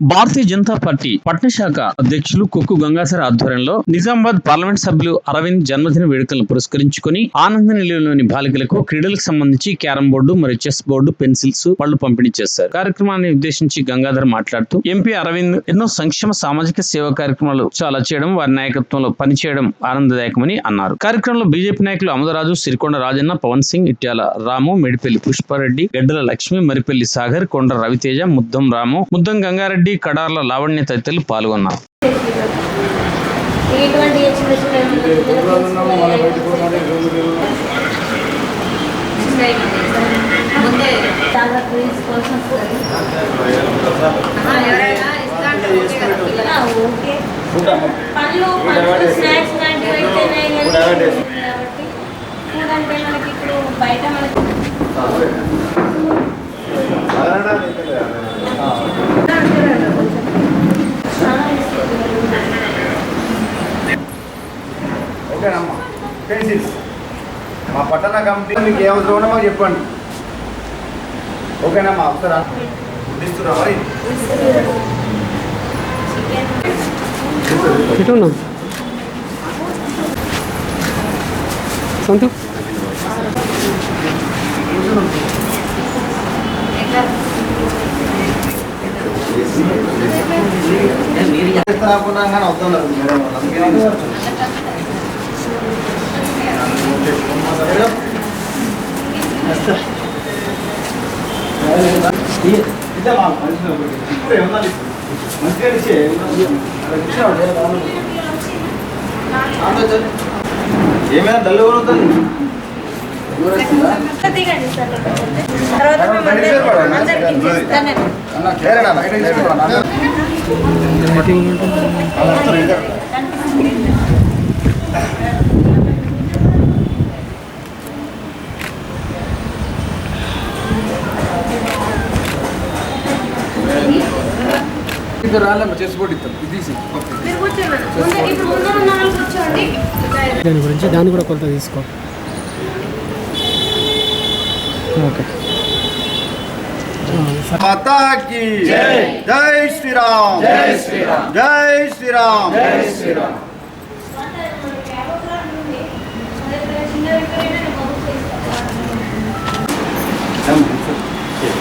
భారతీయ Janata party పట్టణశాఖ అధ్యక్షులు కుక్కు గంగాధర ఆధ్వర్యంలో Nizamabad parliament సభ్యులు అరవింద్ జన్మదిన వేడుకలను పురస్కరించుకుని ఆనంద నిలయంలోని బాలికలకు క్రీడలకు సంబంధించి క్యారం బోర్డు మరియు చెస్ బోర్డు పెన్సిల్స్ పళ్ళు పంపిణీ చేశారు. కార్యక్రమాన్ని ఉద్దేశించి గంగాధర్ మాట్లాడుతూ ఎంపీ అరవింద్ ఎన్నో సంక్షేమ సామాజిక సేవా కార్యక్రమాలు చాలా చేయడం వారి నాయకత్వంలో పనిచేయడం ఆనందదాయకమని అన్నారు. కార్యక్రమంలో బీజేపీ నాయకులు అమదరాజు సిరికొండ రాజన్న పవన్ సింగ్ ఇట్యాల రాము మెడిపల్లి పుష్పారెడ్డి గడ్డల లక్ష్మి మరిపల్లి సాగర్ కొండ రవితేజ ముద్దం రాము ముద్దం గంగారెడ్డి కడార్ల లావణ్య తదితరులు పాల్గొన్నారు. స్నాక్స్ లాంటివి అయితేనే కాబట్టి ఫుడ్ అంటే మనకి ఇప్పుడు బయట మనకి చాలా ఇస్తుంది. ఓకేనమ్మా పెన్సిల్స్. మా పట్టణ కమిటీ మీకు ఏ అవసరం ఉన్నా మాకు చెప్పండి. ఓకేనమ్మా ఒకసారి మరి ఇటున్నా సంతు మేడం. ఏమైనా డల్ అవుతుంది తర్వాత మేము అందరికీ- అందరికీ ఇచ్చేస్తాను రాలేమ్మా చేసుకోండి ఇస్తాం ఇది తీసి మీరు కూర్చోండి ముందు ఇప్పుడు ముందు ఉన్న వాళ్ళు కూర్చోండి దాని గురించి దాన్ని కూడా కొలత తీసుకో ఓకే माता की जय जय श्री राम जय श्री राम जय श्री राम जय श्री राम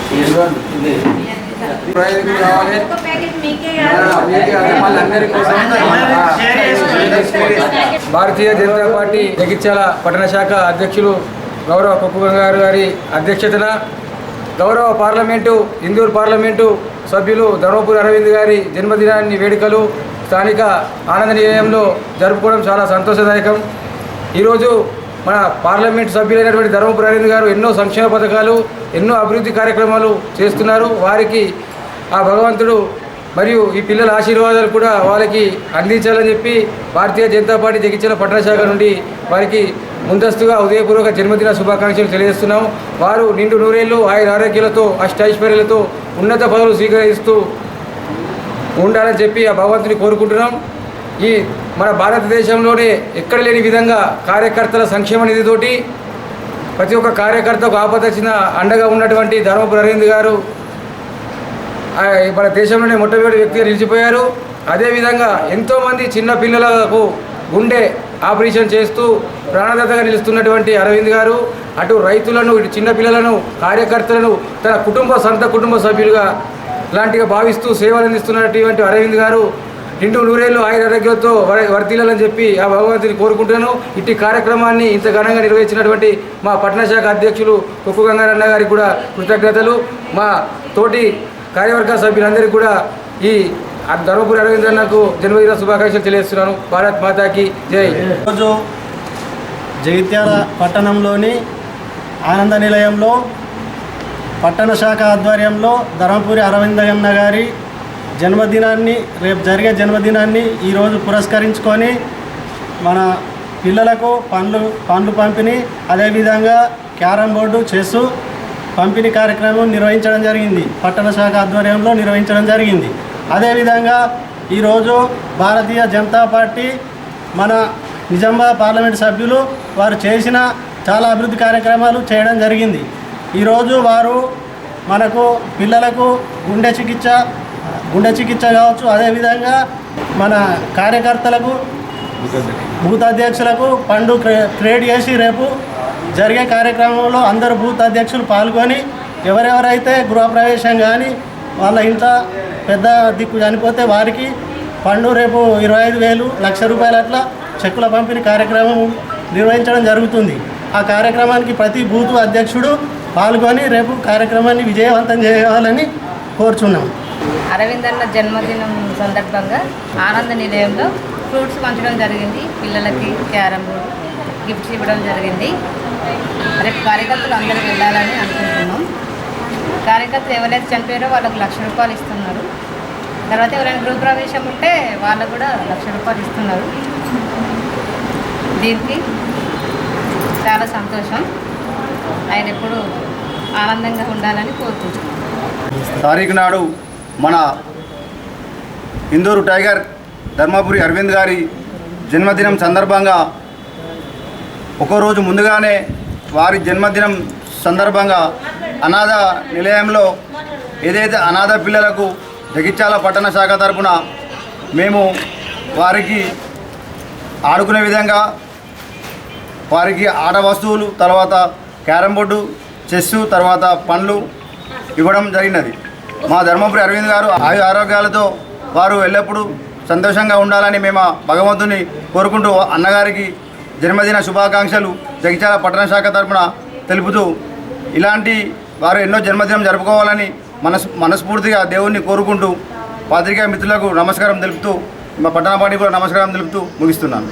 ఒక భారతీయ జనతా పార్టీ జగిత్యాల పట్టణ శాఖ అధ్యక్షులు గౌరవ పప్పు గంగారు గారి అధ్యక్షతన గౌరవ పార్లమెంటు ఇందూరు పార్లమెంటు సభ్యులు ధర్మపురి అరవింద్ గారి జన్మదినాన్ని వేడుకలు స్థానిక ఆనంద నిలయంలో జరుపుకోవడం చాలా సంతోషదాయకం. ఈరోజు మన పార్లమెంట్ సభ్యులైనటువంటి ధర్మపురి అరవింద్ గారు ఎన్నో సంక్షేమ పథకాలు ఎన్నో అభివృద్ధి కార్యక్రమాలు చేస్తున్నారు. వారికి ఆ భగవంతుడు మరియు ఈ పిల్లల ఆశీర్వాదాలు కూడా వాళ్ళకి అందించాలని చెప్పి భారతీయ జనతా పార్టీ జగిత్యాల పట్టణ శాఖ నుండి వారికి ముందస్తుగా ఉదయపూర్వక జన్మదిన శుభాకాంక్షలు తెలియజేస్తున్నాం వారు నిండు నూరేళ్ళు ఆయన ఆరోగ్యాలతో అష్టైశ్వర్యాలతో ఉన్నత పదవులు స్వీకరిస్తూ ఉండాలని చెప్పి ఆ భగవంతుని కోరుకుంటున్నాం. ఈ మన భారతదేశంలోనే ఎక్కడ లేని విధంగా కార్యకర్తల సంక్షేమ నిధితోటి ప్రతి ఒక్క కార్యకర్తకు ఆపద వచ్చిన అండగా ఉన్నటువంటి ధర్మపురి అరవింద్ గారు మన దేశంలోనే మొట్టమొదటి వ్యక్తిగా నిలిచిపోయారు. అదేవిధంగా ఎంతోమంది చిన్న పిల్లలకు గుండె ఆపరేషన్ చేస్తూ ప్రాణదాతగా నిలుస్తున్నటువంటి అరవింద్ గారు అటు రైతులను ఇటు చిన్నపిల్లలను కార్యకర్తలను తన కుటుంబ సొంత కుటుంబ సభ్యులుగా లాంటిగా భావిస్తూ సేవలు అందిస్తున్నటువంటి అరవింద్ గారు నిండు నూరేళ్ళు ఆయన ఆరోగ్యంతో వర్తిల్లాలని చెప్పి ఆ భగవంతుని కోరుకుంటాను ఇట్టి కార్యక్రమాన్ని ఇంత ఘనంగా నిర్వహించినటువంటి మా పట్టణ శాఖ అధ్యక్షులు కుక్కు గంగారన్న గారికి కూడా కృతజ్ఞతలు. మా తోటి కార్యవర్గ సభ్యులందరికీ కూడా ఈ ధర్మపురి అరవింద్రన్నకు జన్మదిన శుభాకాంక్షలు తెలియజేస్తున్నాను. భారత్ మాతాకి జై. రోజు జగిత్యాల పట్టణంలోని ఆనంద నిలయంలో పట్టణ శాఖ ఆధ్వర్యంలో ధర్మపురి అరవిందయ్యన్న గారి జన్మదినాన్ని రేపు జరిగే జన్మదినాన్ని ఈరోజు పురస్కరించుకొని మన పిల్లలకు పండ్లు పండ్లు పంపిణీ అదేవిధంగా క్యారమ్ బోర్డు చెస్ పంపిణీ కార్యక్రమం నిర్వహించడం జరిగింది. పట్టణ శాఖ ఆధ్వర్యంలో నిర్వహించడం జరిగింది. అదేవిధంగా ఈరోజు భారతీయ జనతా పార్టీ మన నిజామాబాద్ పార్లమెంట్ సభ్యులు వారు చేసిన చాలా అభివృద్ధి కార్యక్రమాలు చేయడం జరిగింది. ఈరోజు వారు మనకు పిల్లలకు గుండె చికిత్స గుండె చికిత్స కావచ్చు అదేవిధంగా మన కార్యకర్తలకు బూత్ అధ్యక్షులకు పండు క్రే- క్రియేట్ చేసి రేపు జరిగే కార్యక్రమంలో అందరు బూత్ అధ్యక్షులు పాల్గొని ఎవరెవరైతే గృహప్రవేశం కానీ వాళ్ళ ఇంత పెద్ద దిక్కు చనిపోతే వారికి పండు రేపు ఇరవై ఐదు వేలు లక్ష రూపాయల అట్లా చెక్కుల పంపిణీ కార్యక్రమం నిర్వహించడం జరుగుతుంది. ఆ కార్యక్రమానికి ప్రతి బూత్ అధ్యక్షుడు పాల్గొని రేపు కార్యక్రమాన్ని విజయవంతం చేయాలని కోరుచున్నాం. అరవింద్ అన్న జన్మదినం సందర్భంగా ఆనంద నిలయంలో ఫ్రూట్స్ పంచడం జరిగింది. పిల్లలకి క్యారమ్ బోర్డ్ గిఫ్ట్స్ ఇవ్వడం జరిగింది. రేపు కార్యకర్తలు అందరూ వెళ్ళాలని అనుకుంటున్నాం. కార్యకర్తలు ఎవరైతే చనిపోయారో వాళ్ళకు లక్ష రూపాయలు ఇస్తున్నారు. తర్వాత ఎవరైనా గృహ ప్రవేశం ఉంటే వాళ్ళకు కూడా లక్ష రూపాయలు ఇస్తున్నారు. దీనికి చాలా సంతోషం. ఆయన ఎప్పుడు ఆనందంగా ఉండాలని కోరుకుంటున్నాను తారీఖు నాడు మన ఇందూరు టైగర్ ధర్మపురి అరవింద్ గారి జన్మదినం సందర్భంగా ఒకరోజు ముందుగానే వారి జన్మదినం సందర్భంగా అనాథ నిలయంలో ఏదైతే అనాథ పిల్లలకు జగిత్యాల పట్టణ శాఖ తరఫున మేము వారికి ఆడుకునే విధంగా వారికి ఆట వస్తువులు తర్వాత క్యారం బోర్డు చెస్సు తర్వాత పండ్లు ఇవ్వడం జరిగినది. మా ధర్మపురి అరవింద్ గారు ఆయు ఆరోగ్యాలతో వారు ఎల్లప్పుడూ సంతోషంగా ఉండాలని మేము భగవంతుని కోరుకుంటూ అన్నగారికి జన్మదిన శుభాకాంక్షలు జగిత్యాల పట్టణ శాఖ తరపున తెలుపుతూ ఇలాంటి వారు ఎన్నో జన్మదినం జరుపుకోవాలని మనస్ మనస్ఫూర్తిగా దేవుణ్ణి కోరుకుంటూ పాత్రికా మిత్రులకు నమస్కారం తెలుపుతూ మా పట్టణ పార్టీ కూడా నమస్కారం తెలుపుతూ ముగిస్తున్నాను.